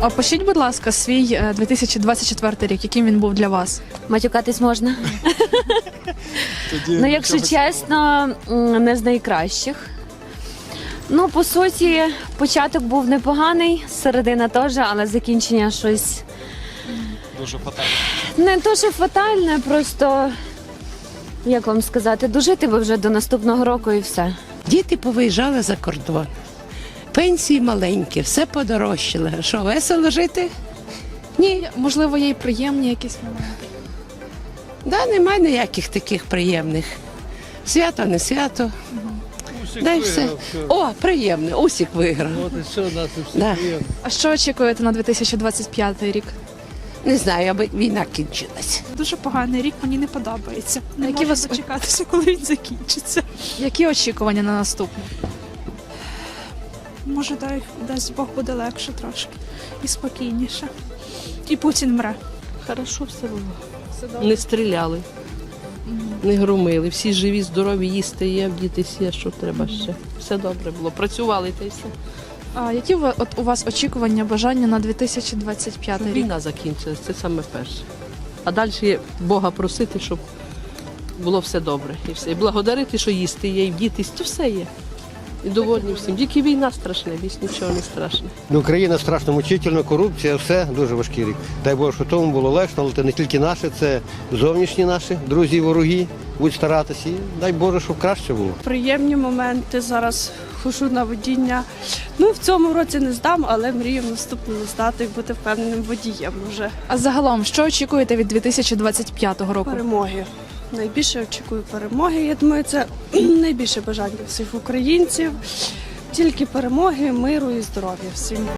Опишіть, будь ласка, свій е, 2024 рік, яким він був для вас. Матюкатись можна. Тоді Ну, якщо чесно, м, не з найкращих. Ну, по суті, початок був непоганий, середина теж, але закінчення щось дуже фатально. не то, що фатальне, просто як вам сказати, дожити би вже до наступного року і все. Діти повиїжджали за кордон. Пенсії маленькі, все подорожчало. Що, весело жити? Ні, Можливо, є й приємні якісь моменти. да, немає ніяких таких приємних. Свято, не свято. Да й все. О, приємне, Усік виграв. От і все, нас і все Да. А що очікуєте на 2025 рік? Не знаю, аби війна кінчилась. Дуже поганий рік, мені не подобається. Не Які можу вас- дочекатися, коли він закінчиться. Які очікування на наступний? Може, дай дасть Бог буде легше трошки і спокійніше. І Путін мре. Хорошо все було. Все добре. Не стріляли, не громили. Всі живі, здорові, їсти є, вдітись є, що треба ще. Все добре було. Працювали та й все. А які ви- от у вас очікування, бажання на 2025 Щоб рік? війна закінчилась, це саме перше. А далі є Бога просити, щоб було все добре. І все. І благодарити, що їсти є, і вдітись, то все є. І довольні всім. Тільки війна страшна, більш нічого не страшне. Ну, Україна страшно мучительна, корупція, все дуже важкий рік. Дай Боже, що тому було легше, але це не тільки наше, це зовнішні наші друзі і вороги. Будь старатися. І дай Боже, щоб краще було. приємні моменти. Зараз хожу на водіння. Ну, в цьому році не здам, але мрію в наступному здати і бути впевненим водієм вже. А загалом, що очікуєте від 2025 року? Перемоги. Найбільше очікую перемоги. Я думаю, це найбільше бажання всіх українців. Тільки перемоги, миру і здоров'я всім.